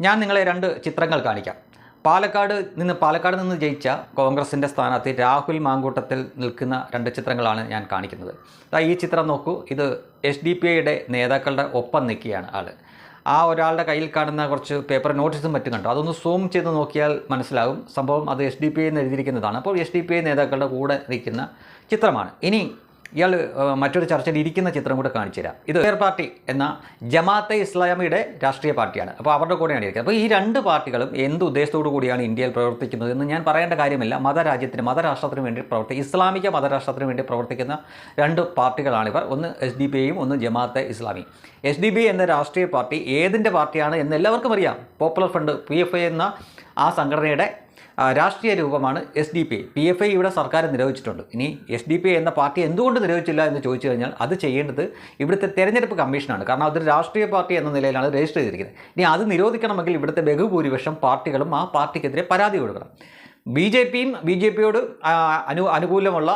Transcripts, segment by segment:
ഞാൻ നിങ്ങളെ രണ്ട് ചിത്രങ്ങൾ കാണിക്കാം. പാലക്കാട് നിന്ന് പാലക്കാട് നിന്ന് ജയിച്ച കോൺഗ്രസിന്റെ സ്ഥാനാർത്ഥി രാഹുൽ മാങ്കൂട്ടത്തിൽ നിൽക്കുന്ന രണ്ട് ചിത്രങ്ങളാണ് ഞാൻ കാണിക്കുന്നത്. അതാ ഈ ചിത്രം നോക്കൂ. ഇത് എസ് ഡി പി ഐയുടെ നേതാക്കളുടെ ഒപ്പം നിൽക്കുകയാണ് ആൾ ആ ഒരാളുടെ കയ്യിൽ കാണുന്ന കുറച്ച് പേപ്പർ നോട്ടീസും മറ്റും കണ്ടു. അതൊന്ന് സൂം ചെയ്ത് നോക്കിയാൽ മനസ്സിലാകും. സംഭവം അത് എസ് ഡി പി ഐ എന്ന് എഴുതിയിരിക്കുന്നതാണ്. അപ്പോൾ എസ് ഡി പി ഐ നേതാക്കളുടെ കൂടെ നിൽക്കുന്ന ചിത്രമാണ്. ഇനി ഇയാൾ മറ്റൊരു ചർച്ചയിൽ ഇരിക്കുന്ന ചിത്രം കൂടെ കാണിച്ചു തരാം. ഇത് ഫെയർ പാർട്ടി എന്ന ജമാഅത്തെ ഇസ്ലാമിയുടെ രാഷ്ട്രീയ പാർട്ടിയാണ്. അപ്പോൾ അവരുടെ കൂടെയാണ് ഇരിക്കുന്നത്. അപ്പോൾ ഈ രണ്ട് പാർട്ടികളും എന്ത് ഉദ്ദേശത്തോടു കൂടിയാണ് ഇന്ത്യയിൽ പ്രവർത്തിക്കുന്നത് എന്ന് ഞാൻ പറയേണ്ട കാര്യമില്ല. മതരാജ്യത്തിന് മതരാഷ്ട്രത്തിന് വേണ്ടി പ്രവർത്തി ഇസ്ലാമിക മതരാഷ്ട്രത്തിന് വേണ്ടി പ്രവർത്തിക്കുന്ന രണ്ട് പാർട്ടികളാണിവർ ഒന്ന് എസ് ഡി പി ഐയും ഒന്ന് Jamaate Islami S D B എന്ന രാഷ്ട്രീയ പാർട്ടി ഏതിന്റെ പാർട്ടിയാണ് എന്ന് എല്ലാവർക്കും അറിയാം. Popular front P F I എന്ന ആ സംഘടനയുടെ രാഷ്ട്രീയ രൂപമാണ് S D P P F I ഇവിടെ സർക്കാർ നിരോധിച്ചിട്ടുണ്ട്. ഇനി എസ് ഡി പി ഐ എന്ന പാർട്ടി എന്തുകൊണ്ട് നിരോധിച്ചില്ല എന്ന് ചോദിച്ചു കഴിഞ്ഞാൽ അത് ചെയ്യേണ്ടത് ഇവിടുത്തെ തെരഞ്ഞെടുപ്പ് കമ്മീഷനാണ്. കാരണം അതൊരു രാഷ്ട്രീയ പാർട്ടി എന്ന നിലയിലാണ് രജിസ്റ്റർ ചെയ്തിരിക്കുന്നത്. ഇനി അത് നിരോധിക്കണമെങ്കിൽ ഇവിടുത്തെ ബഹുഭൂരിപക്ഷം പാർട്ടികളും ആ പാർട്ടിക്കെതിരെ പരാതി കൊടുക്കണം. ബി ജെ പിയും ബി ജെ പിയോട് അനു അനുകൂലമുള്ള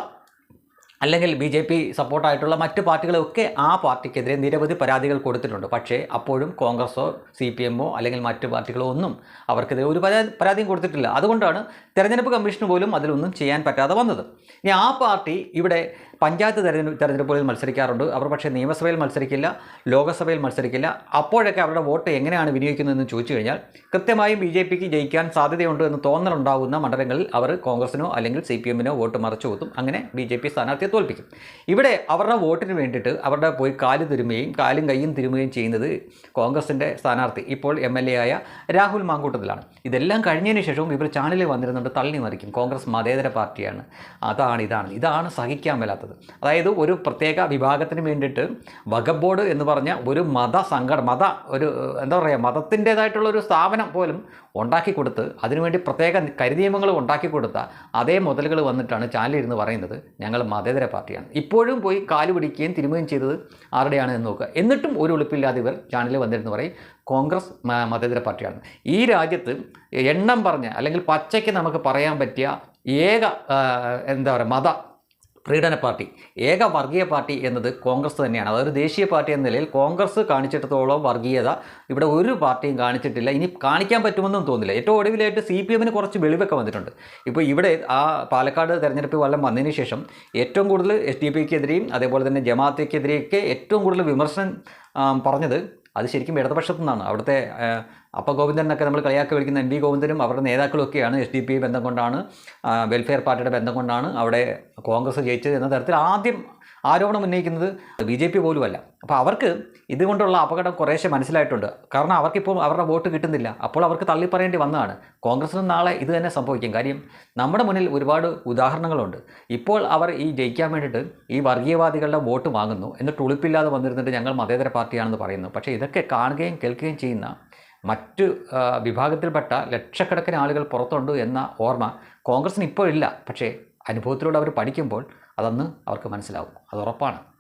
അല്ലെങ്കിൽ ബി ജെ പി സപ്പോർട്ടായിട്ടുള്ള മറ്റ് പാർട്ടികളൊക്കെ ആ പാർട്ടിക്കെതിരെ നിരവധി പരാതികൾ കൊടുത്തിട്ടുണ്ട്. പക്ഷേ അപ്പോഴും കോൺഗ്രസോ സി പി എമ്മോ അല്ലെങ്കിൽ മറ്റ് പാർട്ടികളോ ഒന്നും അവർക്കെതിരെ ഒരു പരാതി പരാതിയും കൊടുത്തിട്ടില്ല. അതുകൊണ്ടാണ് തെരഞ്ഞെടുപ്പ് കമ്മീഷന് പോലും അതിലൊന്നും ചെയ്യാൻ പറ്റാതെ വന്നത്. ഇനി ആ പാർട്ടി ഇവിടെ പഞ്ചായത്ത് തെരഞ്ഞെടുപ്പ് തെരഞ്ഞെടുപ്പുകളിൽ മത്സരിക്കാറുണ്ട്. അവർ പക്ഷേ നിയമസഭയിൽ മത്സരിക്കില്ല ലോകസഭയിൽ മത്സരിക്കില്ല. അപ്പോഴൊക്കെ അവരുടെ വോട്ട് എങ്ങനെയാണ് വിനിയോഗിക്കുന്നതെന്ന് ചോദിച്ചു കഴിഞ്ഞാൽ കൃത്യമായും ബി ജെ പിക്ക് ജയിക്കാൻ സാധ്യതയുണ്ട് എന്ന് തോന്നലുണ്ടാകുന്ന മണ്ഡലങ്ങളിൽ അവർ കോൺഗ്രസിനോ അല്ലെങ്കിൽ സി പി എമ്മിനോ വോട്ട് മറച്ചു കൂത്തും. അങ്ങനെ ബി ജെ പി സ്ഥാനാർത്ഥിയെ തോൽപ്പിക്കും. ഇവിടെ അവരുടെ വോട്ടിന് വേണ്ടിയിട്ട് അവരുടെ പോയി കാൽ തിരുമുകയും കാലും കൈയും തിരുമുകയും ചെയ്യുന്നത് കോൺഗ്രസിന്റെ സ്ഥാനാർത്ഥി ഇപ്പോൾ എം എൽ എ ആയ രാഹുൽ മാങ്കൂട്ടത്തിലാണ്. ഇതെല്ലാം കഴിഞ്ഞതിന് ശേഷവും ഇവർ ചാനലിൽ വന്നിരുന്നുണ്ട് തള്ളി മറിക്കും. കോൺഗ്രസ് മതേതര പാർട്ടിയാണ്. അതാണ് ഇതാണ്. ഇതാണ് സഹിക്കാൻ മേലാത്തത്. അതായത് ഒരു പ്രത്യേക വിഭാഗത്തിന് വേണ്ടിയിട്ട് വകബോർഡ് ബോർഡ് എന്ന് പറഞ്ഞ ഒരു മത സംഘടന മത ഒരു എന്താ പറയുക മതത്തിന്റേതായിട്ടുള്ള ഒരു സ്ഥാപനം പോലും ഉണ്ടാക്കി കൊടുത്ത് അതിനുവേണ്ടി പ്രത്യേക കരിനിയമങ്ങൾ ഉണ്ടാക്കി കൊടുത്ത അതേ മുതലുകൾ വന്നിട്ടാണ് ചാനലിരുന്ന് പറയുന്നത്. ഞങ്ങൾ മതേതര പാർട്ടിയാണ്. ഇപ്പോഴും പോയി കാൽ പിടിക്കുകയും തിരുമുകയും ചെയ്തത് ആരുടെയാണ് എന്ന് നോക്കുക. എന്നിട്ടും ഒരു ഒളിപ്പില്ലാതെ ഇവർ ചാനലിൽ വന്നിരുന്ന് പറയും കോൺഗ്രസ് മതേതര പാർട്ടിയാണ്. ഈ രാജ്യത്ത് എണ്ണം പറഞ്ഞ അല്ലെങ്കിൽ പച്ചയ്ക്ക് നമുക്ക് പറയാൻ പറ്റിയ ഏക എന്താ പറയുക മത പ്രീഡന പാർട്ടി ഏക വർഗീയ പാർട്ടി എന്നത് കോൺഗ്രസ് തന്നെയാണ്. അതൊരു ദേശീയ പാർട്ടി എന്ന നിലയിൽ കോൺഗ്രസ് കാണിച്ചിടത്തോളം വർഗീയത ഇവിടെ ഒരു പാർട്ടിയും കാണിച്ചിട്ടില്ല. ഇനി കാണിക്കാൻ പറ്റുമെന്നും തോന്നില്ല ഏറ്റവും ഒടുവിലായിട്ട് സി പി എമ്മിന് കുറച്ച് വെളിവൊക്കെ വന്നിട്ടുണ്ട്. ഇപ്പോൾ ഇവിടെ ആ പാലക്കാട് തെരഞ്ഞെടുപ്പ് വല്ലം വന്നതിന് ശേഷം ഏറ്റവും കൂടുതൽ എസ് ഡി പിക്കെതിരെയും അതേപോലെ തന്നെ ജമാഅത്തേക്കെതിരെയൊക്കെ ഏറ്റവും കൂടുതൽ വിമർശനം പറഞ്ഞത് അത് ശരിക്കും ഇടതുപക്ഷത്തു നിന്നാണ്. അവിടുത്തെ അപ്പ ഗോവിന്ദനൊക്കെ നമ്മൾ കളിയാക്കി വിളിക്കുന്ന എൻ വി ഗോവിന്ദനും അവരുടെ നേതാക്കളൊക്കെയാണ് എസ് ഡി പി ബന്ധം കൊണ്ടാണ് വെൽഫെയർ പാർട്ടിയുടെ ബന്ധം കൊണ്ടാണ് അവിടെ കോൺഗ്രസ് ജയിച്ചത് എന്ന തരത്തിൽ ആദ്യം ആരോപണം ഉന്നയിക്കുന്നത് ബി ജെ പി പോലുമല്ല. അപ്പോൾ അവർക്ക് ഇതുകൊണ്ടുള്ള അപകടം കുറേശ്ശെ മനസ്സിലായിട്ടുണ്ട്. കാരണം അവർക്കിപ്പോൾ അവരുടെ വോട്ട് കിട്ടുന്നില്ല. അപ്പോൾ അവർക്ക് തള്ളിപ്പറയേണ്ടി വന്നതാണ്. കോൺഗ്രസിന് നാളെ ഇത് തന്നെ സംഭവിക്കും. കാര്യം നമ്മുടെ മുന്നിൽ ഒരുപാട് ഉദാഹരണങ്ങളുണ്ട്. ഇപ്പോൾ അവർ ഈ ജയിക്കാൻ വേണ്ടിയിട്ട് ഈ വർഗീയവാദികളുടെ വോട്ട് വാങ്ങുന്നു. എന്നിട്ട് ഉളുപ്പില്ലാതെ വന്നിരുന്നിട്ട് ഞങ്ങൾ മതേതര പാർട്ടിയാണെന്ന് പറയുന്നു. പക്ഷേ ഇതൊക്കെ കാണുകയും കേൾക്കുകയും ചെയ്യുന്ന മറ്റ് വിഭാഗത്തിൽപ്പെട്ട ലക്ഷക്കണക്കിന് ആളുകൾ പുറത്തുണ്ട് എന്ന ഓർമ്മ കോൺഗ്രസിന് ഇപ്പോഴില്ല പക്ഷേ അനുഭവത്തിലൂടെ അവർ പഠിക്കുമ്പോൾ അതന്ന് അവർക്ക് മനസ്സിലാവും. അത് ഉറപ്പാണ്.